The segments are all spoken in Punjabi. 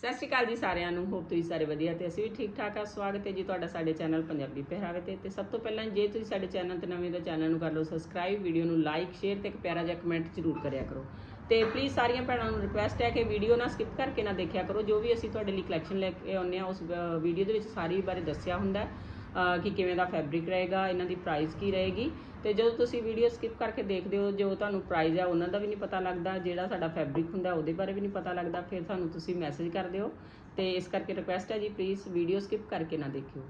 ਸਤਿ ਸ਼੍ਰੀ ਅਕਾਲ ਜੀ ਸਾਰਿਆਂ ਨੂੰ ਹੋਪ ਤੁਸੀਂ ਸਾਰੇ ਵਧੀਆ ਤੇ ਅਸੀਂ ਵੀ ਠੀਕ ਠਾਕ ਆ। ਸਵਾਗਤ ਹੈ ਜੀ ਤੁਹਾਡਾ ਸਾਡੇ ਚੈਨਲ ਪੰਜਾਬੀ ਪਹਿਰਾਵੇ ਤੇ। ਤੇ ਸਭ ਤੋਂ ਪਹਿਲਾਂ ਜੇ ਤੁਸੀਂ ਸਾਡੇ ਚੈਨਲ ਤੇ ਨਵੇਂ ਤਾਂ ਚੈਨਲ ਨੂੰ ਕਰ ਲਓ ਸਬਸਕ੍ਰਾਈਬ ਵੀਡੀਓ ਨੂੰ ਲਾਈਕ ਸ਼ੇਅਰ ਤੇ ਇੱਕ ਪਿਆਰਾ ਜਿਹਾ ਕਮੈਂਟ ਜ਼ਰੂਰ ਕਰਿਆ ਕਰੋ। ਤੇ ਪਲੀਜ਼ ਸਾਰੀਆਂ ਭੈਣਾਂ ਨੂੰ ਰਿਕੁਐਸਟ ਹੈ ਕਿ ਵੀਡੀਓ ਨਾ ਸਕਿਪ ਕਰਕੇ ਨਾ ਦੇਖਿਆ ਕਰੋ। ਜੋ ਵੀ ਅਸੀਂ ਤੁਹਾਡੇ ਲਈ ਕਲੈਕਸ਼ਨ ਲੈ ਕੇ ਆਉਂਦੇ ਆ ਉਸ ਵੀਡੀਓ ਦੇ ਵਿੱਚ ਸਾਰੀ ਬਾਰੇ ਦੱਸਿਆ ਹੁੰਦਾ ਕਿ ਕਿਵੇਂ ਦਾ ਫੈਬਰਿਕ ਰਹੇਗਾ, ਇਹਨਾਂ ਦੀ ਪ੍ਰਾਈਸ ਕੀ ਰਹੇਗੀ। ਤੇ ਜਦੋਂ ਤੁਸੀਂ ਵੀਡੀਓ ਸਕਿਪ ਕਰਕੇ ਦੇਖਦੇ ਹੋ, ਜੋ ਤੁਹਾਨੂੰ ਪ੍ਰਾਈਸ ਆ, ਉਹਨਾਂ ਦਾ ਵੀ ਨਹੀਂ ਪਤਾ ਲੱਗਦਾ, ਜਿਹੜਾ ਸਾਡਾ ਫੈਬਰਿਕ ਹੁੰਦਾ, ਉਹਦੇ ਬਾਰੇ ਵੀ ਨਹੀਂ ਪਤਾ ਲੱਗਦਾ, ਫਿਰ ਸਾਨੂੰ ਤੁਸੀਂ ਮੈਸੇਜ ਕਰ ਦਿਓ ਤੇ ਇਸ ਕਰਕੇ ਰਿਕੁਐਸਟ ਹੈ ਜੀ ਪਲੀਜ਼ ਵੀਡੀਓ ਸਕਿਪ ਕਰਕੇ ਨਾ ਦੇਖਿਓ।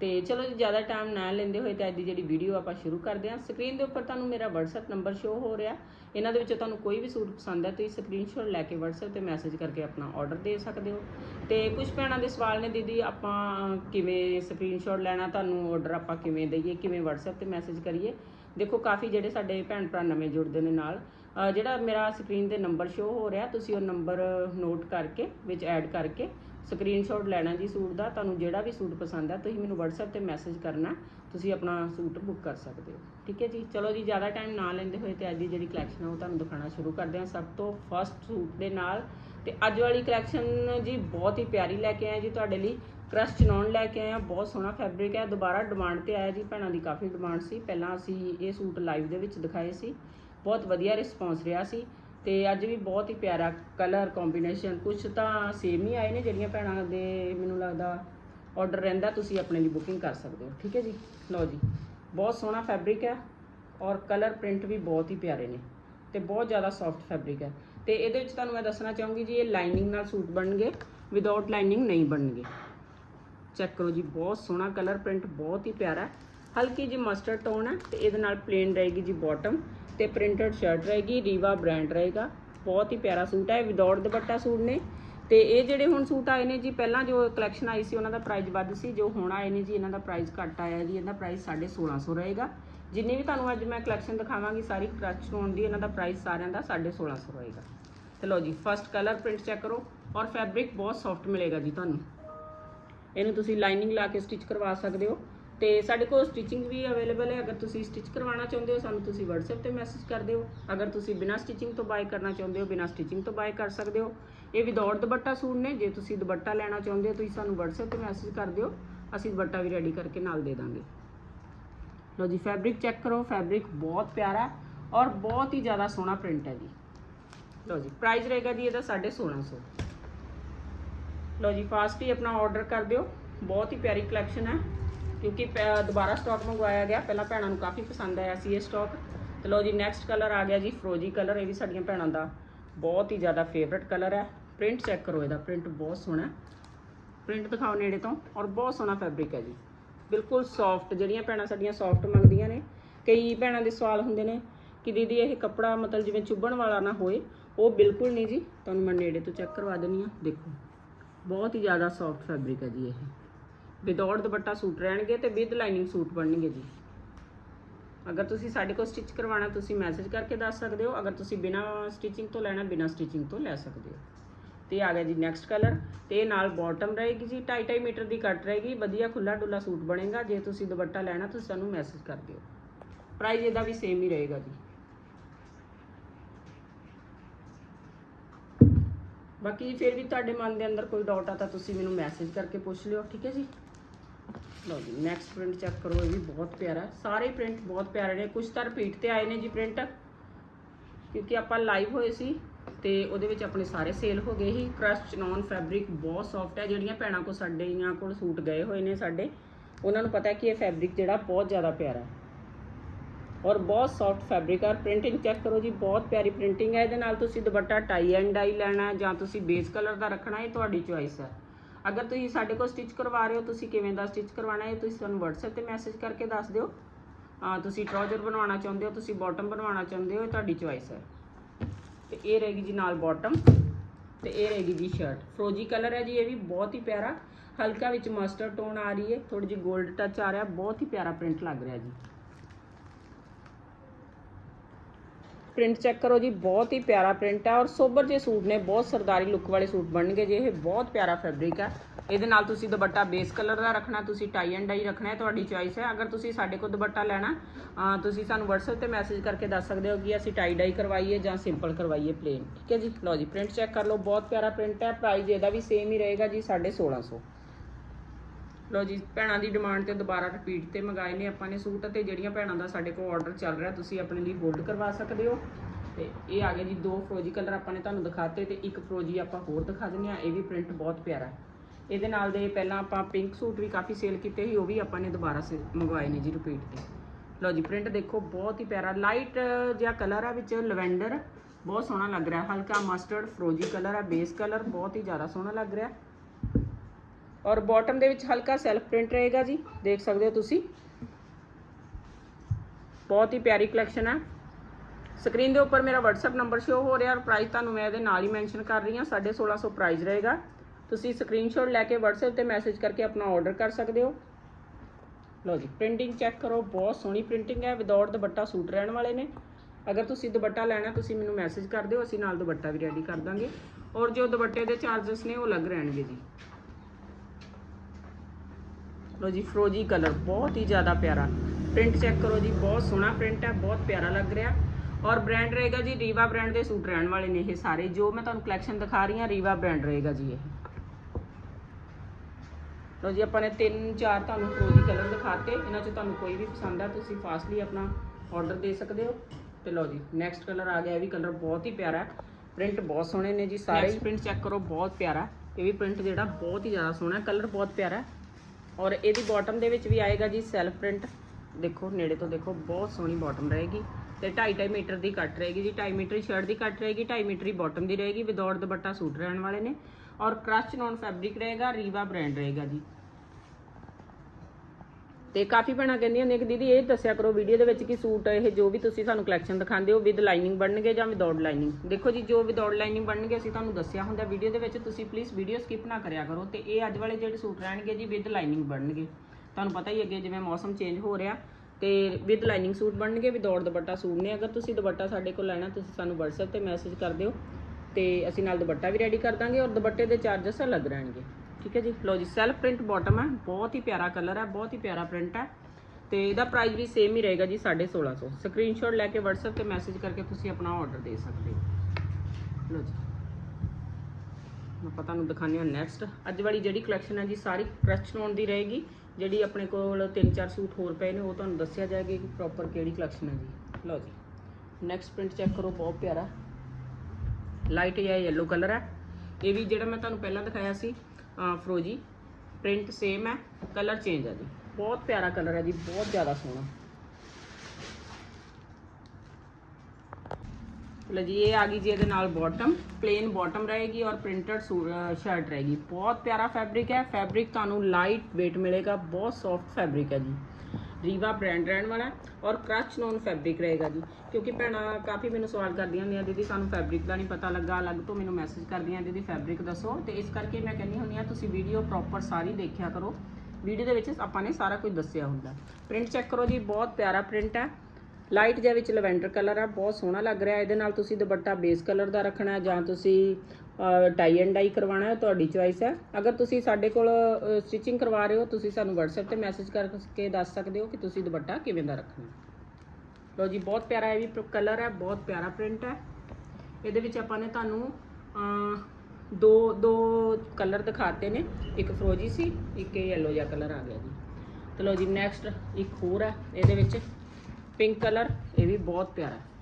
ਤੇ ਚਲੋ ਜੀ, ਜ਼ਿਆਦਾ ਟਾਈਮ ਨਾ ਲੈਂਦੇ ਹੋਏ ਤਾਂ ਅੱਜ ਦੀ ਜਿਹੜੀ ਵੀਡੀਓ ਆਪਾਂ ਸ਼ੁਰੂ ਕਰਦੇ ਹਾਂ। ਸਕਰੀਨ ਦੇ ਉੱਪਰ ਤੁਹਾਨੂੰ ਮੇਰਾ WhatsApp ਨੰਬਰ ਸ਼ੋ ਹੋ ਰਿਹਾ। ਇਹਨਾਂ ਦੇ ਵਿੱਚੋਂ ਤੁਹਾਨੂੰ ਕੋਈ ਵੀ ਸੂਟ ਪਸੰਦ ਹੈ, ਤੁਸੀਂ ਸਕਰੀਨਸ਼ਾਟ ਲੈ ਕੇ WhatsApp ਤੇ ਮੈਸੇਜ ਕਰਕੇ ਆਪਣਾ ਆਰਡਰ ਦੇ ਸਕਦੇ ਹੋ। ਤੇ ਕੁਝ ਭੈਣਾਂ ਦੇ ਸਵਾਲ ਨੇ, ਦੀਦੀ, ਆਪਾਂ ਕਿਵੇਂ ਸਕਰੀਨਸ਼ਾਟ ਲੈਣਾ, ਤੁਹਾਨੂੰ ਆਰਡਰ ਆਪਾਂ ਕਿਵੇਂ ਦਈਏ, ਕਿਵੇਂ WhatsApp ਤੇ ਮੈਸੇਜ ਕਰੀਏ। ਦੇਖੋ, ਕਾਫੀ ਜਿਹੜੇ ਸਾਡੇ ਭੈਣ ਭਰਾ ਨਵੇਂ ਜੁੜਦੇ ਨੇ ਨਾਲ ਜਿਹੜਾ ਮੇਰਾ ਸਕਰੀਨ ਤੇ ਨੰਬਰ ਸ਼ੋ ਹੋ ਰਿਹਾ, ਤੁਸੀਂ ਉਹ ਨੰਬਰ ਨੋਟ ਕਰਕੇ, ਵਿੱਚ ਐਡ ਕਰਕੇ ਸਕਰੀਨਸ਼ਾਟ ਲੈਣਾ ਜੀ ਸੂਟ ਦਾ, ਤੁਹਾਨੂੰ ਜਿਹੜਾ ਵੀ ਸੂਟ ਪਸੰਦ ਹੈ ਤੁਸੀਂ ਮੈਨੂੰ WhatsApp ਤੇ ਮੈਸੇਜ ਕਰਨਾ, ਤੁਸੀਂ ਆਪਣਾ ਸੂਟ ਬੁੱਕ ਕਰ ਸਕਦੇ ਹੋ। ਠੀਕ ਹੈ ਜੀ? ਚਲੋ ਜੀ, ਜ਼ਿਆਦਾ ਟਾਈਮ ਨਾ ਲੈਂਦੇ ਹੋਏ ਤੇ ਅੱਜ ਦੀ ਜਿਹੜੀ ਕਲੈਕਸ਼ਨ ਆ, ਉਹ ਤੁਹਾਨੂੰ ਦਿਖਾਉਣਾ ਸ਼ੁਰੂ ਕਰਦੇ ਹਾਂ। ਸਭ ਤੋਂ ਫਸਟ ਸੂਟ ਦੇ ਨਾਲ ਤੇ ਅੱਜ ਵਾਲੀ ਕਲੈਕਸ਼ਨ ਜੀ ਬਹੁਤ ਹੀ ਪਿਆਰੀ ਲੈ ਕੇ ਆਏ ਜੀ ਤੁਹਾਡੇ ਲਈ। ਕ੍ਰਸ਼ ਚਨੌਨ ਲੈ ਕੇ ਆਏ ਆ ਬਹੁਤ ਸੋਹਣਾ ਫੈਬਰਿਕ ਹੈ। ਦੁਬਾਰਾ ਡਿਮਾਂਡ ਤੇ ਆਇਆ ਜੀ, ਭੈਣਾਂ ਦੀ ਕਾਫੀ ਡਿਮਾਂਡ ਸੀ। ਪਹਿਲਾਂ ਅਸੀਂ ਇਹ ਸੂਟ ਲਾਈਵ ਦੇ ਵਿੱਚ ਦਿਖਾਏ ਸੀ। ਬਹੁਤ ਵਧੀਆ ਰਿਸਪੌਂਸ ਰਿਹਾ ਸੀ। ਤੇ ਅੱਜ ਵੀ ਬਹੁਤ ਹੀ ਪਿਆਰਾ ਕਲਰ ਕੰਬੀਨੇਸ਼ਨ ਕੁਝ ਤਾਂ ਸੇਮ ਹੀ ਆਏ ਨੇ ਜਿਹੜੀਆਂ ਭੈਣਾਂ ਦੇ ਮੈਨੂੰ ਲੱਗਦਾ ਆਰਡਰ ਰਹਿੰਦਾ, ਤੁਸੀਂ ਆਪਣੇ ਲਈ ਬੁਕਿੰਗ ਕਰ ਸਕਦੇ ਹੋ। ਠੀਕ ਹੈ ਜੀ? ਲਓ ਜੀ, ਬਹੁਤ ਸੋਹਣਾ ਫੈਬਰਿਕ ਹੈ ਔਰ ਕਲਰ ਪ੍ਰਿੰਟ ਵੀ ਬਹੁਤ ਹੀ ਪਿਆਰੇ ਨੇ ਤੇ ਬਹੁਤ ਜ਼ਿਆਦਾ ਸੌਫਟ ਫੈਬਰਿਕ ਹੈ। ਤੇ ਇਹਦੇ ਵਿੱਚ ਤੁਹਾਨੂੰ ਮੈਂ ਦੱਸਣਾ ਚਾਹੂੰਗੀ ਜੀ, ਇਹ ਲਾਈਨਿੰਗ ਨਾਲ ਸੂਟ ਬਣਨਗੇ ਵਿਦਆਊਟ ਲਾਈਨਿੰਗ ਨਹੀਂ ਬਣਨਗੇ। ਚੈੱਕ ਕਰੋ ਜੀ, ਬਹੁਤ ਸੋਹਣਾ ਕਲਰ ਪ੍ਰਿੰਟ ਬਹੁਤ ਹੀ ਪਿਆਰਾ। ਹਲਕੀ ਜੀ ਮਸਟਰਡ ਟੋਨ ਹੈ ਤੇ ਇਹਦੇ ਨਾਲ ਪਲੇਨ ਰਹੇਗੀ ਜੀ ਬਾਟਮ ਤੇ ਪ੍ਰਿੰਟਡ ਸ਼ਰਟ ਰਹੇਗੀ ਰੀਵਾ ਬ੍ਰਾਂਡ ਰਹੇਗਾ। ਬਹੁਤ ਹੀ ਪਿਆਰਾ ਸੂਟ ਹੈ ਵਿਦਆਊਟ ਦੁਪੱਟਾ ਸੂਟ ਨੇ। ਤੇ ਇਹ ਜਿਹੜੇ ਹੁਣ ਸੂਟ ਆਏ ਨੇ ਜੀ, ਪਹਿਲਾਂ ਜੋ ਕਲੈਕਸ਼ਨ ਆਈ ਸੀ, ਉਹਨਾਂ ਦਾ ਪ੍ਰਾਈਸ ਵੱਧ ਸੀ, ਜੋ ਹੁਣ ਆਏ ਨੇ ਜੀ, ਇਹਨਾਂ ਦਾ ਪ੍ਰਾਈਸ ਘੱਟ ਆਇਆ ਜੀ ਇਹਦਾ ਪ੍ਰਾਈਸ 1650 ਰਹੇਗਾ। ਜਿੰਨੀ ਵੀ ਤੁਹਾਨੂੰ ਅੱਜ ਮੈਂ ਕਲੈਕਸ਼ਨ ਦਿਖਾਵਾਂਗੀ, ਸਾਰੀ ਕ੍ਰਸ਼ ਹੋਣ ਦੀ ਇਹਨਾਂ ਦਾ ਪ੍ਰਾਈਸ ਸਾਰਿਆਂ ਦਾ 1650 ਰਹੇਗਾ। ਤੇ ਲਓ ਜੀ ਫਸਟ ਕਲਰ ਪ੍ਰਿੰਟ ਚੈੱਕ ਕਰੋ, ਔਰ ਫੈਬਰਿਕ ਬਹੁਤ ਸੌਫਟ ਮਿਲੇਗਾ ਜੀ ਤੁਹਾਨੂੰ। ਇਹਨੂੰ ਤੁਸੀਂ ਲਾਈਨਿੰਗ ਲਾ ਕੇ ਸਟਿਚ ਕਰਵਾ ਸਕਦੇ ਹੋ। ਤੇ ਸਾਡੇ ਕੋਲ ਸਟਿਚਿੰਗ ਵੀ ਅਵੇਲੇਬਲ ਹੈ। ਅਗਰ ਤੁਸੀਂ ਸਟਿਚ ਕਰਵਾਉਣਾ ਚਾਹੁੰਦੇ ਹੋ, ਸਾਨੂੰ ਤੁਸੀਂ WhatsApp ਤੇ ਮੈਸੇਜ ਕਰ ਦਿਓ। ਅਗਰ ਤੁਸੀਂ ਬਿਨਾਂ ਸਟਿਚਿੰਗ ਤੋਂ ਬਾਏ ਕਰਨਾ ਚਾਹੁੰਦੇ ਹੋ, ਬਿਨਾਂ ਸਟਿਚਿੰਗ ਤੋਂ ਬਾਏ ਕਰ ਸਕਦੇ ਹੋ। ਇਹ ਵਿਦਆਊਟ ਦੁਪੱਟਾ ਸੂਟ ਨੇ। ਜੇ ਤੁਸੀਂ ਦੁਪੱਟਾ ਲੈਣਾ ਚਾਹੁੰਦੇ ਹੋ, ਤੁਸੀਂ ਸਾਨੂੰ WhatsApp ਤੇ ਮੈਸੇਜ ਕਰ ਦਿਓ। ਅਸੀਂ ਦੁਪੱਟਾ ਵੀ ਰੈਡੀ ਕਰਕੇ ਨਾਲ ਦੇ ਦਾਂਗੇ। ਲਓ ਜੀ ਫੈਬਰਿਕ ਚੈੱਕ ਕਰੋ। ਫੈਬਰਿਕ ਬਹੁਤ ਪਿਆਰਾ ਔਰ ਬਹੁਤ ਹੀ ਜ਼ਿਆਦਾ ਸੋਹਣਾ ਪ੍ਰਿੰਟ ਹੈ ਜੀ। ਲਓ ਜੀ ਪ੍ਰਾਈਸ ਰਹੇਗਾ ਜੀ ਇਹਦਾ 1650 ਲਓ ਜੀ ਫਾਸਟ ਹੀ ਆਪਣਾ ਆਰਡਰ ਕਰ ਦਿਓ। ਬਹੁਤ ਹੀ ਪਿਆਰੀ ਕਲੈਕਸ਼ਨ ਹੈ। ਕਿਉਂਕਿ ਪ- ਦੁਬਾਰਾ ਸਟਾਕ ਮੰਗਵਾਇਆ ਗਿਆ। ਪਹਿਲਾਂ ਭੈਣਾਂ ਨੂੰ ਕਾਫੀ ਪਸੰਦ ਆਇਆ ਸੀ ਇਹ ਸਟਾਕ ਤੇ ਲਓ ਜੀ ਨੈਕਸਟ ਕਲਰ ਆ ਗਿਆ ਜੀ ਫਰੋਜੀ ਕਲਰ ਇਹ ਵੀ ਸਾਡੀਆਂ ਭੈਣਾਂ ਦਾ ਬਹੁਤ ਹੀ ਜ਼ਿਆਦਾ ਫੇਵਰਟ ਕਲਰ ਹੈ। ਪ੍ਰਿੰਟ ਚੈੱਕ ਕਰੋ ਇਹਦਾ। ਪ੍ਰਿੰਟ ਬਹੁਤ ਸੋਹਣਾ ਪ੍ਰਿੰਟ ਦਿਖਾਓ ਨੇੜੇ ਤੋਂ। ਔਰ ਬਹੁਤ ਸੋਹਣਾ ਫੈਬਰਿਕ ਹੈ ਜੀ। ਬਿਲਕੁਲ ਸੌਫਟ ਜਿਹੜੀਆਂ ਭੈਣਾਂ ਸਾਡੀਆਂ ਸੌਫਟ ਮੰਗਦੀਆਂ ਨੇ। ਕਈ ਭੈਣਾਂ ਦੇ ਸਵਾਲ ਹੁੰਦੇ ਨੇ ਕਿ ਦੀਦੀ, ਇਹ ਕੱਪੜਾ ਮਤਲਬ ਜਿਵੇਂ ਚੁੱਭਣ ਵਾਲਾ ਨਾ ਹੋਏ, ਉਹ ਬਿਲਕੁਲ ਨਹੀਂ ਜੀ। ਤੁਹਾਨੂੰ ਮੈਂ ਨੇੜੇ ਤੋਂ ਚੈੱਕ ਕਰਵਾ ਦਿੰਨੀ ਆ ਦੇਖੋ, ਬਹੁਤ ਹੀ ਜ਼ਿਆਦਾ ਸੌਫਟ ਫੈਬਰਿਕ ਹੈ ਜੀ ਇਹ। ਵਿਦਆਊਟ ਦੁਪੱਟਾ ਸੂਟ ਰਹਿਣਗੇ ਤੇ ਵਿਦ ਲਾਈਨਿੰਗ ਸੂਟ ਬਣਨਗੇ ਜੀ। ਅਗਰ ਤੁਸੀਂ ਸਾਡੇ ਕੋਲ ਸਟਿਚ ਕਰਵਾਉਣਾ, ਤੁਸੀਂ ਮੈਸੇਜ ਕਰਕੇ ਦੱਸ ਸਕਦੇ ਹੋ। ਅਗਰ ਤੁਸੀਂ ਬਿਨਾ ਸਟਿਚਿੰਗ ਤੋਂ ਲੈਣਾ, ਬਿਨਾ ਸਟਿਚਿੰਗ ਤੋਂ ਲੈ ਸਕਦੇ ਹੋ। ਤੇ ਆ ਗਿਆ ਜੀ ਨੈਕਸਟ ਕਲਰ ਤੇ ਨਾਲ ਬਾਟਮ ਰਹੇਗੀ ਜੀ 2.5 ਮੀਟਰ ਦੀ ਕੱਟ ਰਹੇਗੀ। ਵਧੀਆ ਖੁੱਲਾ ਡੁੱਲਾ ਸੂਟ ਬਣੇਗਾ। ਜੇ ਤੁਸੀਂ ਦੁਪੱਟਾ ਲੈਣਾ, ਤੁਸੀਂ ਸਾਨੂੰ ਮੈਸੇਜ ਕਰ ਦਿਓ। ਪ੍ਰਾਈਸ ਇਹਦਾ ਵੀ ਸੇਮ ਹੀ ਰਹੇਗਾ ਜੀ। ਬਾਕੀ ਫਿਰ ਵੀ ਤੁਹਾਡੇ ਮਨ ਦੇ ਅੰਦਰ ਕੋਈ ਡਾਊਟ ਆ ਤਾਂ ਤੁਸੀਂ ਮੈਨੂੰ ਮੈਸੇਜ ਕਰਕੇ ਪੁੱਛ ਲਿਓ, ਠੀਕ ਹੈ ਜੀ? ਲਓ ਜੀ ਨੈਕਸਟ ਪ੍ਰਿੰਟ ਚੈੱਕ ਕਰੋ, ਇਹ ਵੀ ਬਹੁਤ ਪਿਆਰਾ। ਸਾਰੇ ਪ੍ਰਿੰਟ ਬਹੁਤ ਪਿਆਰੇ ਨੇ। ਕੁਝ ਤਾਂ ਰਿਪੀਟ ਤੇ ਆਏ ਨੇ ਜੀ ਪ੍ਰਿੰਟ ਕਿਉਂਕਿ ਆਪਾਂ ਲਾਈਵ ਹੋਏ ਸੀ ਤੇ ਉਹਦੇ ਵਿੱਚ ਆਪਣੇ ਸਾਰੇ ਸੇਲ ਹੋ ਗਏ ਸੀ। ਕ੍ਰਸ਼ ਨੌਨ ਫੈਬਰਿਕ ਬਹੁਤ ਸੌਫਟ ਹੈ। ਜਿਹੜੀਆਂ ਭੈਣਾਂ ਕੋ ਸਾਡੇ, ਜਾਂ ਕੋਲ ਸੂਟ ਗਏ ਹੋਏ ਨੇ ਸਾਡੇ, ਉਹਨਾਂ ਨੂੰ ਪਤਾ ਕਿ ਇਹ ਫੈਬਰਿਕ ਜਿਹੜਾ ਬਹੁਤ ਜ਼ਿਆਦਾ ਪਿਆਰਾ ਹੈ। ਔਰ ਬਹੁਤ ਸੌਫਟ ਫੈਬਰਿਕ ਹੈ। ਪ੍ਰਿੰਟਿੰਗ ਚੈੱਕ ਕਰੋ ਜੀ, ਬਹੁਤ ਪਿਆਰੀ ਪ੍ਰਿੰਟਿੰਗ ਹੈ। ਇਹਦੇ ਨਾਲ ਤੁਸੀਂ ਦੁਪੱਟਾ ਟਾਈ ਐਂਡ ਡਾਈ ਲੈਣਾ ਜਾਂ ਤੁਸੀਂ ਬੇਸ ਕਲਰ ਦਾ ਰੱਖਣਾ, ਇਹ ਤੁਹਾਡੀ ਚੋਇਸ ਹੈ। ਅਗਰ ਤੁਸੀਂ ਸਾਡੇ ਕੋਲ ਸਟਿਚ ਕਰਵਾ ਰਹੇ ਹੋ, ਤੁਸੀਂ ਕਿਵੇਂ ਦਾ ਸਟਿਚ ਕਰਵਾਉਣਾ ਹੈ, ਤੁਸੀਂ ਸਾਨੂੰ WhatsApp ਤੇ ਮੈਸੇਜ ਕਰਕੇ ਦੱਸ ਦਿਓ। ਅਹ ਤੁਸੀਂ ਟਰਾਊਜ਼ਰ ਬਣਵਾਉਣਾ ਚਾਹੁੰਦੇ ਹੋ, ਤੁਸੀਂ ਬਾਟਮ ਬਣਵਾਉਣਾ ਚਾਹੁੰਦੇ ਹੋ, ਇਹ ਤੁਹਾਡੀ ਚੁਆਇਸ ਹੈ। ਤੇ ਇਹ ਰਹੇਗੀ ਜੀ ਨਾਲ ਬਾਟਮ ਤੇ ਇਹ ਰਹੇਗੀ ਜੀ ਸ਼ਰਟ ਫਰੋਜੀ ਕਲਰ ਹੈ ਜੀ, ਇਹ ਵੀ ਬਹੁਤ ਹੀ ਪਿਆਰਾ। ਹਲਕਾ ਵਿੱਚ ਮਸਟਰਡ ਟੋਨ ਆ ਰਹੀ ਹੈ ਥੋੜੀ ਜਿਹੀ 골ਡ ਟੱਚ ਆ ਰਿਹਾ, ਬਹੁਤ ਹੀ ਪਿਆਰਾ ਪ੍ਰਿੰਟ ਲੱਗ ਰਿਹਾ ਜੀ। ਪ੍ਰਿੰਟ ਚੈੱਕ ਕਰੋ ਜੀ, ਬਹੁਤ ਹੀ ਪਿਆਰਾ ਪ੍ਰਿੰਟ ਹੈ ਔਰ ਸੋਬਰ ਜੇ ਸੂਟ ਨੇ, ਬਹੁਤ ਸਰਦਾਰੀ ਲੁੱਕ ਵਾਲੇ ਸੂਟ ਬਣਨਗੇ ਜੀ, ਇਹ ਬਹੁਤ ਪਿਆਰਾ ਫੈਬਰਿਕ ਹੈ ਇਹਦੇ ਨਾਲ ਤੁਸੀਂ ਦੁਪੱਟਾ ਬੇਸ ਕਲਰ ਦਾ ਰੱਖਣਾ, ਤੁਸੀਂ ਟਾਈ ਐਂਡ ਡਾਈ ਰੱਖਣਾ ਹੈ ਤੁਹਾਡੀ ਚੋਇਸ ਹੈ। ਅਗਰ ਤੁਸੀਂ ਸਾਡੇ ਕੋਲ ਦੁਪੱਟਾ ਲੈਣਾ ਤੁਸੀਂ ਸਾਨੂੰ WhatsApp ਤੇ ਮੈਸੇਜ ਕਰਕੇ ਦੱਸ ਸਕਦੇ ਹੋ ਕਿ ਅਸੀਂ ਟਾਈ ਡਾਈ ਕਰਵਾਈਏ ਜਾਂ ਸਿੰਪਲ ਕਰਵਾਈਏ ਪਲੇਨ ਠੀਕ ਹੈ ਜੀ? ਲਓ ਜੀ ਪ੍ਰਿੰਟ ਚੈੱਕ ਕਰ ਲਓ, ਬਹੁਤ ਪਿਆਰਾ ਪ੍ਰਿੰਟ ਹੈ ਪ੍ਰਾਈਸ ਇਹਦਾ ਵੀ ਸੇਮ ਹੀ ਰਹੇਗਾ ਜੀ 1650 ਲੋ ਜੀ, ਭੈਣਾਂ ਦੀ ਡਿਮਾਂਡ ਤੇ ਦੁਬਾਰਾ ਰਿਪੀਟ ਤੇ ਮੰਗਾਏ ਨੇ ਆਪਾਂ ਨੇ ਸੂਟ ਤੇ ਜਿਹੜੀਆਂ ਭੈਣਾਂ ਦਾ ਸਾਡੇ ਕੋਲ ਆਰਡਰ ਚੱਲ ਰਿਹਾ, ਤੁਸੀਂ ਆਪਣੇ ਲਈ ਹੋਲਡ ਕਰਵਾ ਸਕਦੇ ਹੋ। ਤੇ ਇਹ ਆ ਗਿਆ ਜੀ ਦੋ ਫਰੋਜੀ ਕਲਰ ਆਪਾਂ ਨੇ ਤੁਹਾਨੂੰ ਦਿਖਾਤੇ ਤੇ ਇੱਕ ਫਰੋਜੀ ਆਪਾਂ ਹੋਰ ਦਿਖਾ ਦਿੰਦੇ ਆ ਇਹ ਵੀ ਪ੍ਰਿੰਟ ਬਹੁਤ ਪਿਆਰਾ ਹੈ। ਇਹਦੇ ਨਾਲ ਦੇ ਪਹਿਲਾਂ ਆਪਾਂ ਪਿੰਕ ਸੂਟ ਵੀ ਕਾਫੀ ਸੇਲ ਕੀਤੇ ਸੀ, ਉਹ ਵੀ ਆਪਾਂ ਨੇ ਦੁਬਾਰਾ ਸੇ, ਮੰਗਵਾਏ ਨੇ ਜੀ ਰਿਪੀਟ ਤੇ। ਲੋ ਜੀ ਪ੍ਰਿੰਟ ਦੇਖੋ, ਬਹੁਤ ਹੀ ਪਿਆਰਾ ਲਾਈਟ ਜਿਹਾ ਕਲਰ ਆ ਵਿੱਚ ਲਵੈਂਡਰ ਬਹੁਤ ਸੋਹਣਾ ਲੱਗ ਰਿਹਾ, ਹਲਕਾ ਮਸਟਰਡ ਫਰੋਜੀ ਕਲਰ ਆ ਬੇਸ ਕਲਰ ਬਹੁਤ ਹੀ ਜ਼ਿਆਦਾ ਸੋਹਣਾ ਲੱਗ ਰਿਹਾ। ਔਰ ਬਾਟਮ ਦੇ ਵਿੱਚ ਹਲਕਾ ਸੈਲਫ ਪ੍ਰਿੰਟ ਰਹੇਗਾ ਜੀ, ਦੇਖ ਸਕਦੇ ਹੋ ਤੁਸੀਂ। ਬਹੁਤ ਹੀ ਪਿਆਰੀ ਕਲੈਕਸ਼ਨ ਹੈ ਸਕਰੀਨ ਦੇ ਉੱਪਰ ਮੇਰਾ WhatsApp ਨੰਬਰ ਸ਼ੋ ਹੋ ਰਿਹਾ ਔਰ ਪ੍ਰਾਈਸ ਤੁਹਾਨੂੰ ਮੈਂ ਇਹਦੇ ਨਾਲ ਹੀ ਮੈਂਸ਼ਨ ਕਰ ਰਹੀ ਹਾਂ 1650 ਪ੍ਰਾਈਸ ਰਹੇਗਾ। ਤੁਸੀਂ ਸਕਰੀਨਸ਼ਾਟ ਲੈ ਕੇ WhatsApp ਤੇ ਮੈਸੇਜ ਕਰਕੇ ਆਪਣਾ ਆਰਡਰ ਕਰ ਸਕਦੇ ਹੋ। ਲਓ ਜੀ ਪ੍ਰਿੰਟਿੰਗ ਚੈੱਕ ਕਰੋ, ਬਹੁਤ ਸੋਹਣੀ ਪ੍ਰਿੰਟਿੰਗ ਹੈ ਵਿਦਆਊਟ ਦੁਪੱਟਾ ਸੂਟ ਰਹਿਣ ਵਾਲੇ ਨੇ। ਅਗਰ ਤੁਸੀਂ ਦੁਪੱਟਾ ਲੈਣਾ, ਤੁਸੀਂ ਮੈਨੂੰ ਮੈਸੇਜ ਕਰ ਦਿਓ, ਅਸੀਂ ਨਾਲ ਦੁਪੱਟਾ ਵੀ ਰੈਡੀ ਕਰ ਦਾਂਗੇ। ਔਰ ਜੋ ਦੁਪੱਟੇ ਦੇ ਚਾਰजेस ਨੇ, ਉਹ ਅਲੱਗ ਰਹਿਣਗੇ ਜੀ। ਲੋ ਜੀ ਫਰੋਜੀ ਕਲਰ ਬਹੁਤ ਹੀ ਜ਼ਿਆਦਾ ਪਿਆਰਾ। ਪ੍ਰਿੰਟ ਚੈੱਕ ਕਰੋ ਜੀ, ਬਹੁਤ ਸੋਹਣਾ ਪ੍ਰਿੰਟ ਹੈ, ਬਹੁਤ ਪਿਆਰਾ ਲੱਗ ਰਿਹਾ। ਔਰ ਬ੍ਰਾਂਡ ਰਹੇਗਾ ਜੀ ਰੀਵਾ ਬ੍ਰਾਂਡ ਦੇ ਸੂਟ ਰਹਿਣ ਵਾਲੇ ਨੇ ਇਹ ਸਾਰੇ, ਜੋ ਮੈਂ ਤੁਹਾਨੂੰ ਕਲੈਕਸ਼ਨ ਦਿਖਾ ਰਹੀ ਹਾਂ ਰੀਵਾ ਬ੍ਰਾਂਡ ਰਹੇਗਾ ਜੀ ਇਹ। ਲੋ ਜੀ, ਆਪਾਂ ਨੇ ਤਿੰਨ, ਚਾਰ ਤੁਹਾਨੂੰ ਫਰੋਜੀ ਕਲਰ ਦਿਖਾਤੇ, ਇਹਨਾਂ ਚੋਂ ਤੁਹਾਨੂੰ ਕੋਈ ਵੀ ਪਸੰਦ ਆ, ਤੁਸੀਂ ਫਾਸਟਲੀ ਆਪਣਾ ਆਰਡਰ ਦੇ ਸਕਦੇ ਹੋ। ਤੇ ਲੋ ਜੀ ਨੈਕਸਟ ਕਲਰ ਆ ਗਿਆ, ਇਹ ਵੀ ਕਲਰ ਬਹੁਤ ਹੀ ਪਿਆਰਾ ਪ੍ਰਿੰਟ ਬਹੁਤ ਸੋਹਣੇ ਨੇ ਜੀ ਸਾਰੇ। ਪ੍ਰਿੰਟ ਚੈੱਕ ਕਰੋ, ਬਹੁਤ ਪਿਆਰਾ ਇਹ ਵੀ ਪ੍ਰਿੰਟ ਜਿਹੜਾ ਬਹੁਤ ਹੀ ਜ਼ਿਆਦਾ ਸੋਹਣਾ ਕਲਰ ਬਹੁਤ ਪਿਆਰਾ ਔਰ ਇਹਦੀ ਬਾਟਮ ਦੇ ਵਿੱਚ ਵੀ ਆਏਗਾ ਜੀ ਸੈਲਫ ਪ੍ਰਿੰਟ ਦੇਖੋ, ਨੇੜੇ ਤੋਂ ਦੇਖੋ, ਬਹੁਤ ਸੋਹਣੀ ਬਾਟਮ ਰਹੇਗੀ। ਤੇ 2.5 ਮੀਟਰ ਦੀ ਕੱਟ ਰਹੇਗੀ ਜੀ। 2.5 ਮੀਟਰ ਸ਼ਰਟ ਦੀ ਕੱਟ ਰਹੇਗੀ 2.5 ਮੀਟਰ ਹੀ ਬਾਟਮ ਦੀ ਰਹੇਗੀ। ਵਿਦਆਊਟ ਦੁਪੱਟਾ ਸੂਟ ਰਹਿਣ ਵਾਲੇ ਨੇ। ਔਰ ਕ੍ਰਸ਼ ਨੌਨ ਫੈਬਰਿਕ ਰਹੇਗਾ ਰੀਵਾ ਬ੍ਰਾਂਡ ਰਹੇਗਾ ਜੀ। ਤੇ ਕਾਫੀ ਭੈਣਾਂ ਕਹਿੰਦੀਆਂ ਨੇ ਕਿ ਦੀਦੀ ਇਹ ਦੱਸਿਆ ਕਰੋ ਵੀਡੀਓ ਦੇ ਵਿੱਚ ਕਿ ਸੂਟ ਇਹ ਜੋ ਵੀ ਤੁਸੀਂ ਸਾਨੂੰ ਕਲੈਕਸ਼ਨ ਦਿਖਾਉਂਦੇ ਹੋ ਵਿਦ ਲਾਈਨਿੰਗ ਬਣਨਗੇ ਜਾਂ ਵਿਦਆਊਟ ਲਾਈਨਿੰਗ ਦੇਖੋ ਜੀ, ਜੋ ਵਿਦਆਊਟ ਲਾਈਨਿੰਗ ਬਣਨਗੇ, ਅਸੀਂ ਤੁਹਾਨੂੰ ਦੱਸਿਆ ਹੁੰਦਾ ਵੀਡੀਓ ਦੇ ਵਿੱਚ, ਤੁਸੀਂ ਪਲੀਜ਼ ਵੀਡੀਓ ਸਕਿਪ ਨਾ ਕਰਿਆ ਕਰੋ ਤੇ ਇਹ ਅੱਜ ਵਾਲੇ ਜਿਹੜੇ ਸੂਟ ਰਹਿਣਗੇ ਜੀ ਵਿਦ ਲਾਈਨਿੰਗ ਬਣਨਗੇ। ਤੁਹਾਨੂੰ ਪਤਾ ਹੀ ਅੱਗੇ ਜਿਵੇਂ ਮੌਸਮ ਚੇਂਜ ਹੋ ਰਿਹਾ ਤੇ ਵਿਦ ਲਾਈਨਿੰਗ ਸੂਟ ਬਣਨਗੇ ਵਿਦਆਊਟ ਦੁਪੱਟਾ ਸੂਟ ਨੇ। ਅਗਰ ਤੁਸੀਂ ਦੁਪੱਟਾ ਸਾਡੇ ਕੋਲ ਲੈਣਾ, ਤੁਸੀਂ ਸਾਨੂੰ WhatsApp ਤੇ ਮੈਸੇਜ ਕਰ ਦਿਓ ਤੇ ਅਸੀਂ ਨਾਲ ਦੁਪੱਟਾ ਵੀ ਰੈਡੀ ਕਰ ਦਾਂਗੇ ਔਰ ਦੁਪੱਟੇ ਦੇ ਚਾਰजेस ਅਲੱਗ ਰਹਿਣਗੇ। ਠੀਕ ਹੈ ਜੀ। ਲਓ ਜੀ ਸੈਲਫ ਪ੍ਰਿੰਟ ਬਾਟਮ ਹੈ। ਬਹੁਤ ਹੀ ਪਿਆਰਾ ਕਲਰ ਹੈ, ਬਹੁਤ ਹੀ ਪਿਆਰਾ ਪ੍ਰਿੰਟ ਹੈ। ਤੇ ਇਹਦਾ ਪ੍ਰਾਈਸ ਵੀ ਸੇਮ ਹੀ ਰਹੇਗਾ ਜੀ 1650 ਸਕਰੀਨਸ਼ਾਟ ਲੈ ਕੇ WhatsApp ਤੇ ਮੈਸੇਜ ਕਰਕੇ ਤੁਸੀਂ ਆਪਣਾ ਆਰਡਰ ਦੇ ਸਕਦੇ ਹੋ। ਲਓ ਜੀ। ਆਪਾਂ ਤੁਹਾਨੂੰ ਦਿਖਾਉਂਦੇ ਹਾਂ ਨੈਕਸਟ ਅੱਜ ਵਾਲੀ ਜਿਹੜੀ ਕਲੈਕਸ਼ਨ ਹੈ ਜੀ, ਸਾਰੀ ਕ੍ਰਸ਼ ਨੋਨ ਦੀ ਰਹੇਗੀ। ਜਿਹੜੀ ਆਪਣੇ ਕੋਲ ਤਿੰਨ ਚਾਰ ਸੂਟ ਹੋਰ ਪਏ ਨੇ, ਉਹ ਤੁਹਾਨੂੰ ਦੱਸਿਆ ਜਾਏਗਾ ਕਿ ਪ੍ਰੋਪਰ ਕਿਹੜੀ ਕਲੈਕਸ਼ਨ ਹੈ ਜੀ। ਲਓ ਜੀ। ਨੈਕਸਟ ਪ੍ਰਿੰਟ ਚੈੱਕ ਕਰੋ, ਬਹੁਤ ਪਿਆਰਾ। ਲਾਈਟ ਜਿਹਾ yellow ਕਲਰ ਹੈ। ਇਹ ਵੀ ਜਿਹੜਾ ਮੈਂ ਤੁਹਾਨੂੰ ਪਹਿਲਾਂ ਦਿਖਾਇਆ ਸੀ ਫਰੋਜੀ ਪ੍ਰਿੰਟ ਸੇਮ ਹੈ ਕਲਰ ਚੇਂਜ ਹੈ ਜੀ। ਬਹੁਤ ਪਿਆਰਾ ਕਲਰ ਹੈ ਜੀ, ਬਹੁਤ ਜ਼ਿਆਦਾ ਸੋਹਣਾ। ਲਓ ਜੀ, ਇਹ ਆ ਗਈ ਜੀ ਇਹਦੇ ਨਾਲ ਬਾਟਮ ਪਲੇਨ ਬਾਟਮ ਰਹੇਗੀ ਔਰ ਪ੍ਰਿੰਟਡ ਸ਼ਰਟ ਰਹੇਗੀ। ਬਹੁਤ ਪਿਆਰਾ ਫੈਬਰਿਕ ਹੈ ਫੈਬਰਿਕ ਤੁਹਾਨੂੰ ਲਾਈਟ weight ਮਿਲੇਗਾ, ਬਹੁਤ ਸੌਫਟ ਫੈਬਰਿਕ ਹੈ ਜੀ। ਰੀਵਾ ਬ੍ਰਾਂਡ ਰਹਿਣ ਵਾਲਾ ਹੈ ਔਰ ਕ੍ਰਚ ਨੋਨ ਫੈਬਰਿਕ ਰਹੇਗਾ ਜੀ। ਕਿਉਂਕਿ ਭੈਣਾਂ, ਕਾਫੀ ਮੈਨੂੰ ਸਵਾਲ ਕਰਦੀਆਂ ਹੁੰਦੀਆਂ, ਦੀਦੀ, ਸਾਨੂੰ ਫੈਬਰਿਕ ਦਾ ਨਹੀਂ ਪਤਾ ਲੱਗਾ, ਅਲੱਗ ਤੋਂ ਮੈਨੂੰ ਮੈਸੇਜ ਕਰਦੀਆਂ, ਦੀਦੀ ਫੈਬਰਿਕ ਦੱਸੋ। ਤੇ ਇਸ ਕਰਕੇ ਮੈਂ ਕਹਿੰਦੀ ਹੁੰਦੀ ਆ ਤੁਸੀਂ ਵੀਡੀਓ ਪ੍ਰੋਪਰ ਸਾਰੀ ਦੇਖਿਆ ਕਰੋ। ਵੀਡੀਓ ਦੇ ਵਿੱਚ ਆਪਾਂ ਨੇ ਸਾਰਾ ਕੁਝ ਦੱਸਿਆ ਹੁੰਦਾ। ਪ੍ਰਿੰਟ ਚੈੱਕ ਕਰੋ ਜੀ, ਬਹੁਤ ਪਿਆਰਾ ਪ੍ਰਿੰਟ ਹੈ। ਲਾਈਟ ਜਿਹਾ ਵਿੱਚ ਲਵੈਂਡਰ ਕਲਰ ਆ, ਬਹੁਤ ਸੋਹਣਾ ਲੱਗ ਰਿਹਾ। ਇਹਦੇ ਨਾਲ ਤੁਸੀਂ ਦੁਪੱਟਾ ਬੇਸ ਕਲਰ ਦਾ ਰੱਖਣਾ, ਜਾਂ ਤੁਸੀਂ ਟਾਈ ਐਂਡ ਡਾਈ ਕਰਵਾਉਣਾ ਹੈ, ਤੁਹਾਡੀ ਚੁਆਇਸ ਹੈ। ਅਗਰ ਤੁਸੀਂ ਸਾਡੇ ਕੋਲ ਸਟਿਚਿੰਗ ਕਰਵਾ ਰਹੇ ਹੋ, ਤੁਸੀਂ ਸਾਨੂੰ WhatsApp ਤੇ ਮੈਸੇਜ ਕਰਕੇ ਦੱਸ ਸਕਦੇ ਹੋ ਕਿ ਤੁਸੀਂ ਦੁਪੱਟਾ ਕਿਵੇਂ ਦਾ ਰੱਖਣਾ ਹੈ। ਲਓ ਜੀ, ਬਹੁਤ ਪਿਆਰਾ ਇਹ ਵੀ ਕਲਰ ਹੈ, ਬਹੁਤ ਪਿਆਰਾ ਪ੍ਰਿੰਟ ਹੈ। ਇਹਦੇ ਵਿੱਚ ਆਪਾਂ ਨੇ ਤੁਹਾਨੂੰ ਦੋ ਦੋ ਕਲਰ ਦਿਖਾਤੇ ਨੇ। ਇੱਕ ਫਰੋਜੀ ਸੀ, ਇੱਕ ਇਹ yellow ਜਿਹਾ ਕਲਰ ਆ ਗਿਆ ਜੀ। ਤੇ ਲਓ ਜੀ ਨੈਕਸਟ ਇੱਕ ਹੋਰ ਹੈ, ਇਹਦੇ ਵਿੱਚ ਪਿੰਕ ਕਲਰ ਇਹ ਵੀ ਬਹੁਤ ਪਿਆਰਾ ਹੈ।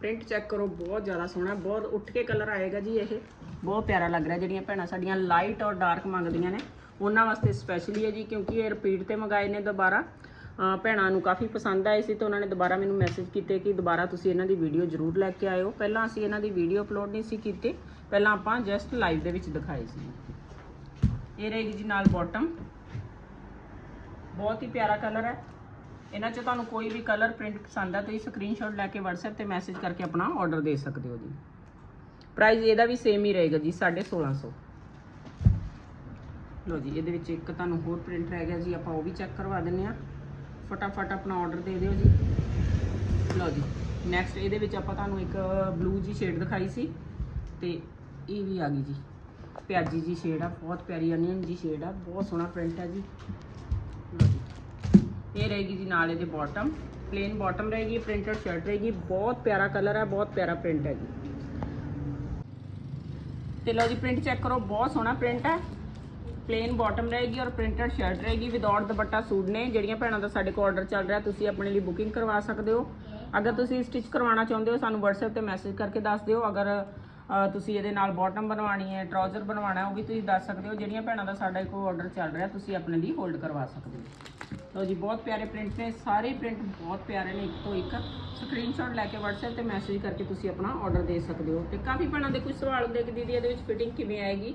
ਪ੍ਰਿੰਟ ਚੈੱਕ ਕਰੋ, ਬਹੁਤ ਜ਼ਿਆਦਾ ਸੋਹਣਾ ਬਹੁਤ ਉੱਠ ਕੇ ਕਲਰ ਆਏਗਾ ਜੀ ਇਹ। ਬਹੁਤ ਪਿਆਰਾ ਲੱਗ ਰਿਹਾ ਜਿਹੜੀਆਂ ਭੈਣਾਂ ਸਾਡੀਆਂ ਲਾਈਟ ਔਰ ਡਾਰਕ ਮੰਗਦੀਆਂ ਨੇ। ਉਹਨਾਂ ਵਾਸਤੇ ਸਪੈਸ਼ਲੀ ਹੈ ਜੀ, ਕਿਉਂਕਿ ਇਹ ਰਿਪੀਟ ਤੇ ਮੰਗਾਏ ਨੇ ਦੁਬਾਰਾ। ਭੈਣਾਂ ਨੂੰ ਕਾਫੀ ਪਸੰਦ ਆਏ ਸੀ ਤੇ ਉਹਨਾਂ ਨੇ ਦੁਬਾਰਾ ਮੈਨੂੰ ਮੈਸੇਜ ਕੀਤੇ ਕਿ ਦੁਬਾਰਾ ਤੁਸੀਂ ਇਹਨਾਂ ਦੀ ਵੀਡੀਓ ਜ਼ਰੂਰ ਲੈ ਕੇ ਆਇਓ। ਪਹਿਲਾਂ ਅਸੀਂ ਇਹਨਾਂ ਦੀ ਵੀਡੀਓ ਅਪਲੋਡ ਨਹੀਂ ਸੀ ਕੀਤੀ, ਪਹਿਲਾਂ ਆਪਾਂ ਜਸਟ ਲਾਈਵ ਦੇ ਵਿੱਚ ਦਿਖਾਏ ਸੀ। ਇਹ ਰਹੇਗੀ ਜੀ ਨਾਲ ਬਾਟਮ ਬਹੁਤ ਹੀ ਪਿਆਰਾ ਕਲਰ ਹੈ। ਇਹਨਾਂ 'ਚ ਤੁਹਾਨੂੰ ਕੋਈ ਵੀ ਕਲਰ ਪ੍ਰਿੰਟ ਪਸੰਦ ਆ, ਤੁਸੀਂ ਸਕਰੀਨਸ਼ਾਟ ਲੈ ਕੇ WhatsApp ਤੇ ਮੈਸੇਜ ਕਰਕੇ ਆਪਣਾ ਆਰਡਰ ਦੇ ਸਕਦੇ ਹੋ ਜੀ। ਪ੍ਰਾਈਸ ਇਹਦਾ ਵੀ ਸੇਮ ਹੀ ਰਹੇਗਾ ਜੀ 1650 ਲੋ ਜੀ, ਇਹਦੇ ਵਿੱਚ ਇੱਕ ਤੁਹਾਨੂੰ ਹੋਰ ਪ੍ਰਿੰਟ ਰਹਿ ਗਿਆ ਜੀ, ਆਪਾਂ ਉਹ ਵੀ ਚੈੱਕ ਕਰਵਾ ਦਿੰਨੇ ਆ ਫਟਾਫਟ ਆਪਣਾ ਆਰਡਰ ਦੇ ਦਿਓ ਜੀ। ਲੋ ਜੀ ਨੈਕਸਟ ਇਹਦੇ ਵਿੱਚ ਆਪਾਂ ਤੁਹਾਨੂੰ ਇੱਕ ਬਲੂ ਜੀ ਸ਼ੇਡ ਦਿਖਾਈ ਸੀ, ਤੇ ਇਹ ਵੀ ਆ ਗਈ ਜੀ। ਪਿਆਜੀ ਜੀ ਸ਼ੇਡ ਆ, ਬਹੁਤ ਪਿਆਰੀ ਅਨੀਅਨ ਜੀ ਸ਼ੇਡ ਆ, ਬਹੁਤ ਸੋਹਣਾ ਪ੍ਰਿੰਟ ਹੈ ਜੀ। ਜੀ। ਇਹ ਰਹੇਗੀ ਜੀ ਨਾਲ ਇਹਦੇ ਬਾਟਮ ਪਲੇਨ ਬਾਟਮ ਰਹੇਗੀ ਪ੍ਰਿੰਟਡ ਸ਼ਰਟ ਰਹੇਗੀ, ਬਹੁਤ ਪਿਆਰਾ ਕਲਰ ਹੈ, ਬਹੁਤ ਪਿਆਰਾ ਪ੍ਰਿੰਟ ਹੈ ਜੀ। ਤੇ ਲਓ ਜੀ ਪ੍ਰਿੰਟ ਚੈੱਕ ਕਰੋ, ਬਹੁਤ ਸੋਹਣਾ ਪ੍ਰਿੰਟ ਹੈ। ਪਲੇਨ ਬਾਟਮ ਰਹੇਗੀ ਔਰ ਪ੍ਰਿੰਟਡ ਸ਼ਰਟ ਰਹੇਗੀ ਵਿਦਆਊਟ ਦੁਪੱਟਾ ਸੂਟ ਨੇ, ਜਿਹੜੀਆਂ ਭੈਣਾਂ ਦਾ ਸਾਡੇ ਕੋਲ ਆਰਡਰ ਚੱਲ ਰਿਹਾ, ਤੁਸੀਂ ਆਪਣੇ ਲਈ ਬੁਕਿੰਗ ਕਰਵਾ ਸਕਦੇ ਹੋ। ਅਗਰ ਤੁਸੀਂ ਸਟਿਚ ਕਰਵਾਉਣਾ ਚਾਹੁੰਦੇ ਹੋ, ਸਾਨੂੰ WhatsApp ਤੇ ਮੈਸੇਜ ਕਰਕੇ ਦੱਸ ਦਿਓ। ਅਗਰ ਤੁਸੀਂ ਇਹਦੇ ਨਾਲ ਬਾਟਮ ਬਣਵਾਉਣੀ ਹੈ ਟਰਾਊਜ਼ਰ ਬਣਵਾਉਣਾ ਉਹ ਵੀ ਤੁਸੀਂ ਦੱਸ ਸਕਦੇ ਹੋ, ਜਿਹੜੀਆਂ ਭੈਣਾਂ ਦਾ ਸਾਡਾ ਇੱਕੋ ਆਰਡਰ ਚੱਲ ਰਿਹਾ, ਤੁਸੀਂ ਆਪਣੇ ਲਈ ਹੋਲਡ ਕਰਵਾ ਸਕਦੇ ਹੋ। ਲਓ ਜੀ, ਬਹੁਤ ਪਿਆਰੇ ਪ੍ਰਿੰਟ ਨੇ, ਸਾਰੇ ਪ੍ਰਿੰਟ ਬਹੁਤ ਪਿਆਰੇ ਨੇ, ਇੱਕ ਤੋਂ ਇੱਕ। ਸਕਰੀਨਸ਼ਾਟ ਲੈ ਕੇ WhatsApp ਤੇ ਮੈਸੇਜ ਕਰਕੇ ਤੁਸੀਂ ਆਪਣਾ ਆਰਡਰ ਦੇ ਸਕਦੇ ਹੋ। ਤੇ ਕਾਫੀ ਭੈਣਾਂ ਦੇ ਕੁਝ ਸਵਾਲ ਹੁੰਦੇ ਕਿ ਦੀਦੀ ਇਹਦੇ ਵਿੱਚ ਫਿਟਿੰਗ ਕਿਵੇਂ ਆਏਗੀ?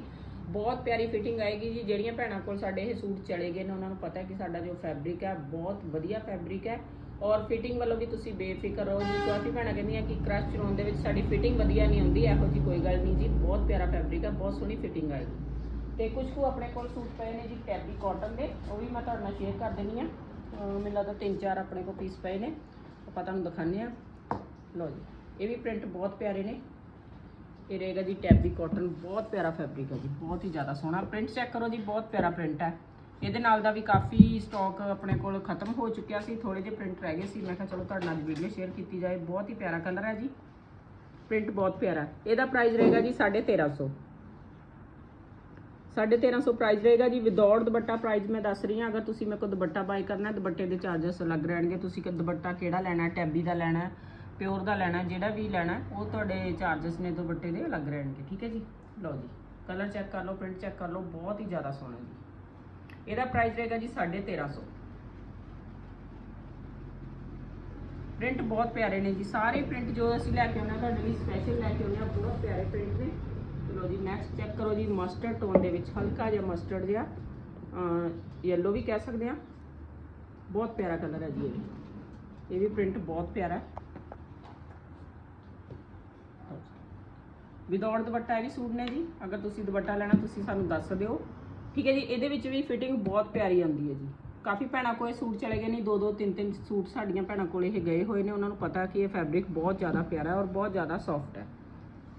ਬਹੁਤ ਪਿਆਰੀ ਫਿਟਿੰਗ ਆਏਗੀ ਜੀ, ਜਿਹੜੀਆਂ ਭੈਣਾਂ ਕੋਲ ਸਾਡੇ ਇਹ ਸੂਟ ਚਲੇ ਗਏ ਨੇ, ਉਹਨਾਂ ਨੂੰ ਪਤਾ ਹੈ ਕਿ ਸਾਡਾ ਜੋ ਫੈਬਰਿਕ ਹੈ, ਬਹੁਤ ਵਧੀਆ ਫੈਬਰਿਕ ਹੈ। ਔਰ ਫਿਟਿੰਗ ਵੱਲੋਂ ਵੀ ਤੁਸੀਂ ਬੇਫਿਕਰ ਰਹੋ ਜੀ। ਕਾਫੀ ਭੈਣਾਂ ਕਹਿੰਦੀਆਂ ਕਿ ਕ੍ਰਸ਼ ਚਰੋਨ ਦੇ ਵਿੱਚ ਸਾਡੀ ਫਿਟਿੰਗ ਵਧੀਆ ਨਹੀਂ ਹੁੰਦੀ, ਇਹੋ ਜੀ ਕੋਈ ਗੱਲ ਨਹੀਂ ਜੀ। ਬਹੁਤ ਪਿਆਰਾ ਫੈਬਰਿਕ ਹੈ ਬਹੁਤ ਸੋਹਣੀ ਫਿਟਿੰਗ ਆਏਗੀ ਤੇ ਕੁਝ ਕੁ ਆਪਣੇ ਕੋਲ ਸੂਟ ਪਏ ਨੇ ਜੀ ਟੈਬੀ ਕਾਟਨ ਦੇ, ਉਹ ਵੀ ਮੈਂ ਤੁਹਾਡੇ ਨਾਲ ਸ਼ੇਅਰ ਕਰ ਦਿੰਦੀ ਆ ਮੈਨੂੰ ਲੱਗਦਾ ਤਿੰਨ ਚਾਰ ਆਪਣੇ ਕੋਲ ਪੀਸ ਪਏ ਨੇ। ਆਪਾਂ ਤੁਹਾਨੂੰ ਦਿਖਾਉਂਦੇ ਆ ਲਓ ਜੀ, ਇਹ ਵੀ ਪ੍ਰਿੰਟ ਬਹੁਤ ਪਿਆਰੇ ਨੇ। ਇਹ ਰਹੇਗਾ ਜੀ ਟੈਬੀ ਕਾਟਨ ਬਹੁਤ ਪਿਆਰਾ ਫੈਬਰਿਕ ਹੈ ਜੀ, ਬਹੁਤ ਹੀ ਜ਼ਿਆਦਾ ਸੋਹਣਾ। ਪ੍ਰਿੰਟ ਚੈੱਕ ਕਰੋ ਜੀ, ਬਹੁਤ ਪਿਆਰਾ ਪ੍ਰਿੰਟ ਹੈ ਇਹਦੇ ਨਾਲ ਦਾ ਵੀ ਕਾਫੀ ਸਟਾਕ ਆਪਣੇ ਕੋਲ ਖਤਮ ਹੋ ਚੁੱਕਿਆ ਸੀ ਥੋੜੇ ਜਿਹੇ ਪ੍ਰਿੰਟ ਰਹਿ ਗਏ ਸੀ। ਮੈਂ ਕਿਹਾ ਚਲੋ ਤੁਹਾਡੇ ਨਾਲ ਵੀਡੀਓ ਸ਼ੇਅਰ ਕੀਤੀ ਜਾਏ। ਬਹੁਤ ਹੀ ਪਿਆਰਾ ਕਲਰ ਹੈ ਜੀ। ਪ੍ਰਿੰਟ ਬਹੁਤ ਪਿਆਰਾ ਇਹਦਾ ਪ੍ਰਾਈਸ ਰਹੇਗਾ ਜੀ 1350 1350 ਪ੍ਰਾਈਸ ਰਹੇਗਾ ਜੀ। ਵਿਦਆਊਟ ਦੁਪੱਟਾ ਪ੍ਰਾਈਸ ਮੈਂ ਦੱਸ ਰਹੀ ਹਾਂ, ਅਗਰ ਤੁਸੀਂ ਮੇਰੇ ਕੋਲ ਦੁਪੱਟਾ ਬਾਈ ਕਰਨਾ ਦੁਪੱਟੇ ਦੇ ਚਾਰजेस ਅਲੱਗ ਰਹਿਣਗੇ। ਤੁਸੀਂ ਕਿ ਦੁਪੱਟਾ ਕਿਹੜਾ ਲੈਣਾ ਟੈਬੀ ਦਾ ਲੈਣਾ ਪਿਓਰ ਦਾ ਲੈਣਾ ਜਿਹੜਾ ਵੀ ਲੈਣਾ ਉਹ ਤੁਹਾਡੇ ਚਾਰजेस ਨੇ ਦੁਪੱਟੇ ਦੇ ਅਲੱਗ ਰਹਿਣਗੇ। ਠੀਕ ਹੈ ਜੀ? ਲਓ ਜੀ। ਕਲਰ ਚੈੱਕ ਕਰ ਲਓ ਪ੍ਰਿੰਟ ਚੈੱਕ ਕਰ ਲਓ। ਬਹੁਤ ਹੀ ਜ਼ਿਆਦਾ ਸੋਹਣਾ ਜੀ। ਇਹਦਾ ਪ੍ਰਾਈਸ ਰਹੇਗਾ ਜੀ 1350 ਪ੍ਰਿੰਟ ਬਹੁਤ ਪਿਆਰੇ ਨੇ ਜੀ। ਸਾਰੇ ਪ੍ਰਿੰਟ ਜੋ ਅਸੀਂ ਲੈ ਕੇ ਆਉਣਾ ਤੁਹਾਡੇ ਲਈ ਸਪੈਸ਼ਲ ਲੈ ਕੇ ਆਉਣਾ ਬਹੁਤ ਪਿਆਰੇ ਪ੍ਰਿੰਟ ਨੇ। ਚਲੋ ਜੀ ਨੈਕਸਟ ਚੈੱਕ ਕਰੋ ਜੀ ਮਸਟਰਡ ਟੋਨ ਦੇ ਵਿੱਚ, ਹਲਕਾ ਜਿਹਾ ਮਸਟਰਡ ਜਿਹਾ ਯੈਲੋ ਵੀ ਕਹਿ ਸਕਦੇ ਆ ਬਹੁਤ ਪਿਆਰਾ ਕਲਰ ਹੈ ਜੀ ਇਹ ਵੀ। ਇਹ ਵੀ ਪ੍ਰਿੰਟ ਬਹੁਤ ਪਿਆਰਾ ਹੈ। ਵਿਦਆਊਟ ਦੁਪੱਟਾ ਇਹ ਵੀ ਸੂਟ ਨੇ ਜੀ। ਅਗਰ ਤੁਸੀਂ ਦੁਪੱਟਾ ਲੈਣਾ, ਤੁਸੀਂ ਸਾਨੂੰ ਦੱਸ ਦਿਓ। ਠੀਕ ਹੈ ਜੀ, ਇਹਦੇ ਵਿੱਚ ਵੀ ਫਿਟਿੰਗ ਬਹੁਤ ਪਿਆਰੀ ਆਉਂਦੀ ਹੈ ਜੀ। ਕਾਫੀ ਭੈਣਾਂ ਕੋਲ ਇਹ ਸੂਟ ਚਲੇ ਗਏ ਨਹੀਂ ਦੋ ਦੋ ਤਿੰਨ ਤਿੰਨ ਸੂਟ ਸਾਡੀਆਂ ਭੈਣਾਂ ਕੋਲ ਇਹ ਗਏ ਹੋਏ ਨੇ, ਉਹਨਾਂ ਨੂੰ ਪਤਾ ਕਿ ਇਹ ਫੈਬਰਿਕ ਬਹੁਤ ਜ਼ਿਆਦਾ ਪਿਆਰਾ ਔਰ ਬਹੁਤ ਜ਼ਿਆਦਾ ਸੌਫਟ ਹੈ।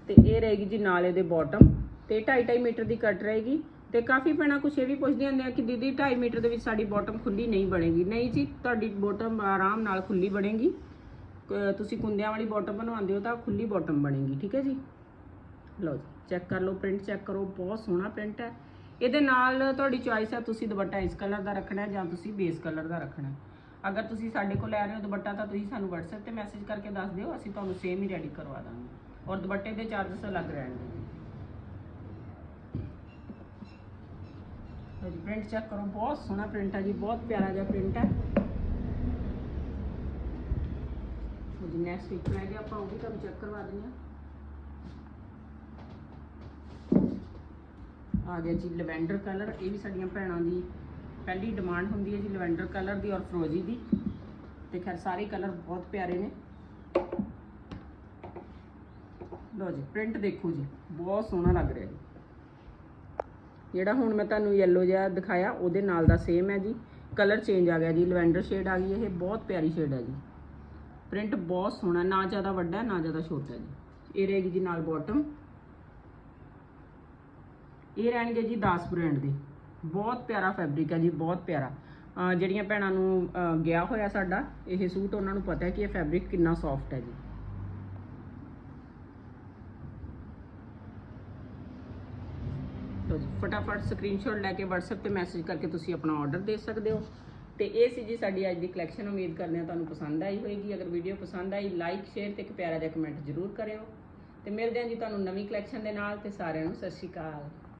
ਤੇ ਇਹ ਰਹੇਗੀ ਜੀ ਨਾਲ ਇਹਦੇ ਬਾਟਮ ਤੇ 2.5 ਮੀਟਰ ਦੀ ਕੱਟ ਰਹੇਗੀ। ਤੇ ਕਾਫੀ ਭੈਣਾਂ ਕੁਛ ਇਹ ਵੀ ਪੁੱਛਦੀਆਂ ਹੁੰਦੀਆਂ ਕਿ ਦੀਦੀ 2.5 ਮੀਟਰ ਦੇ ਵਿੱਚ ਸਾਡੀ ਬਾਟਮ ਖੁੱਲੀ ਨਹੀਂ ਬਣੇਗੀ। ਨਹੀਂ ਜੀ, ਤੁਹਾਡੀ ਬਾਟਮ ਆਰਾਮ ਨਾਲ ਖੁੱਲੀ ਬਣੇਗੀ। ਕ- ਤੁਸੀਂ ਕੁੰਦਿਆਂ ਵਾਲੀ ਬਾਟਮ ਬਣਵਾਉਂਦੇ ਹੋ ਤਾਂ ਖੁੱਲੀ ਬਾਟਮ ਬਣੇਗੀ, ਠੀਕ ਹੈ ਜੀ? ਲਓ ਜੀ ਚੈੱਕ ਕਰ ਲਓ ਪ੍ਰਿੰਟ ਚੈੱਕ ਕਰੋ, ਬਹੁਤ ਸੋਹਣਾ ਪ੍ਰਿੰਟ ਹੈ। ਇਹਦੇ ਨਾਲ ਤੁਹਾਡੀ ਚੁਆਇਸ ਹੈ, ਤੁਸੀਂ ਦੁਪੱਟਾ ਇਸ ਕਲਰ ਦਾ ਰੱਖਣਾ ਹੈ ਜਾਂ ਤੁਸੀਂ ਬੇਸ ਕਲਰ ਦਾ ਰੱਖਣਾ ਹੈ। ਅਗਰ ਤੁਸੀਂ ਸਾਡੇ ਕੋਲ ਲੈ ਰਹੇ ਹੋ ਦੁਪੱਟਾ, ਤਾਂ ਤੁਸੀਂ ਸਾਨੂੰ WhatsApp ਤੇ ਮੈਸੇਜ ਕਰਕੇ ਦੱਸ ਦਿਓ, ਅਸੀਂ ਤੁਹਾਨੂੰ ਸੇਮ ਹੀ ਰੈਡੀ ਕਰਵਾ ਦਾਂਗੇ। ਔਰ ਦੁਪੱਟੇ ਦੇ ਚਾਰजेस ਅਲੱਗ ਰਹਿਣਗੇ। ਜੀ ਪ੍ਰਿੰਟ ਚੈੱਕ ਕਰੋ। ਬਹੁਤ ਸੋਹਣਾ ਪ੍ਰਿੰਟ ਹੈ ਜੀ, ਬਹੁਤ ਪਿਆਰਾ ਜਿਹਾ ਪ੍ਰਿੰਟ ਹੈ। ਜੀ ਨੈਕਸਟ ਇੱਕ ਰਹਿ ਗਿਆ ਆਪਾਂ ਉਹ ਵੀ ਤੁਹਾਨੂੰ ਚੈੱਕ ਕਰਵਾ ਦਿੰਦੇ ਹਾਂ। ਆ ਗਿਆ ਜੀ, ਲਵੈਂਡਰ ਕਲਰ। ਇਹ ਵੀ ਸਾਡੀਆਂ ਭੈਣਾਂ ਦੀ ਪਹਿਲੀ ਡਿਮਾਂਡ ਹੁੰਦੀ ਹੈ ਜੀ, ਲਵੈਂਡਰ ਕਲਰ ਦੀ ਔਰ ਫਰੋਜੀ ਦੀ। ਤੇ ਖੈਰ, ਸਾਰੇ ਕਲਰ ਬਹੁਤ ਪਿਆਰੇ ਨੇ। ਲਓ ਜੀ ਪ੍ਰਿੰਟ ਦੇਖੋ ਜੀ, ਬਹੁਤ ਸੋਹਣਾ ਲੱਗ ਰਿਹਾ ਜੀ। ਜਿਹੜਾ ਹੁਣ ਮੈਂ ਤੁਹਾਨੂੰ ਯੈਲੋ ਜਿਹਾ ਦਿਖਾਇਆ, ਉਹਦੇ ਨਾਲ ਦਾ ਸੇਮ ਹੈ ਜੀ। ਕਲਰ ਚੇਂਜ ਆ ਗਿਆ ਜੀ, ਲਵੈਂਡਰ ਸ਼ੇਡ ਆ ਗਈ, ਇਹ ਬਹੁਤ ਪਿਆਰੀ ਸ਼ੇਡ ਹੈ ਜੀ। ਪ੍ਰਿੰਟ ਬਹੁਤ ਸੋਹਣਾ, ਨਾ ਜ਼ਿਆਦਾ ਵੱਡਾ, ਨਾ ਜ਼ਿਆਦਾ ਛੋਟਾ ਜੀ। ਇਹ ਰਹੇਗੀ ਜੀ ਨਾਲ ਬਾਟਮ ਇਹ ਰਹਿਣਗੇ ਜੀ 10 ਬ੍ਰਾਂਡ ਦੇ। ਬਹੁਤ ਪਿਆਰਾ ਫੈਬਰਿਕ ਹੈ ਜੀ, ਬਹੁਤ ਪਿਆਰਾ। ਜਿਹੜੀਆਂ ਭੈਣਾਂ ਨੂੰ ਗਿਆ ਹੋਇਆ ਸਾਡਾ, ਇਹ ਸੂਟ ਉਹਨਾਂ ਨੂੰ ਪਤਾ ਹੈ ਕਿ ਇਹ ਫੈਬਰਿਕ ਕਿੰਨਾ ਸੌਫਟ ਹੈ ਜੀ। ਜੀ, ਫਟਾਫਟ ਸਕਰੀਨਸ਼ਾਟ ਲੈ ਕੇ WhatsApp ਤੇ ਮੈਸੇਜ ਕਰਕੇ ਤੁਸੀਂ ਆਪਣਾ ਆਰਡਰ ਦੇ ਸਕਦੇ ਹੋ। ਤੇ ਇਹ ਸੀ ਜੀ ਸਾਡੀ ਅੱਜ ਦੀ ਕਲੈਕਸ਼ਨ ਉਮੀਦ ਕਰਦੇ ਹਾਂ ਤੁਹਾਨੂੰ ਪਸੰਦ ਆਈ ਹੋਵੇਗੀ ਅਗਰ ਵੀਡੀਓ ਪਸੰਦ ਆਈ ਲਾਈਕ ਸ਼ੇਅਰ ਤੇ ਇੱਕ ਪਿਆਰਾ ਜਿਹਾ ਕਮੈਂਟ ਜ਼ਰੂਰ ਕਰਿਓ। ਤੇ ਮਿਲਦੇ ਹਾਂ ਜੀ ਤੁਹਾਨੂੰ ਨਵੀਂ ਕਲੈਕਸ਼ਨ ਦੇ ਨਾਲ। ਤੇ ਸਾਰਿਆਂ ਨੂੰ ਸਤਿ ਸ਼੍ਰੀ ਅਕਾਲ।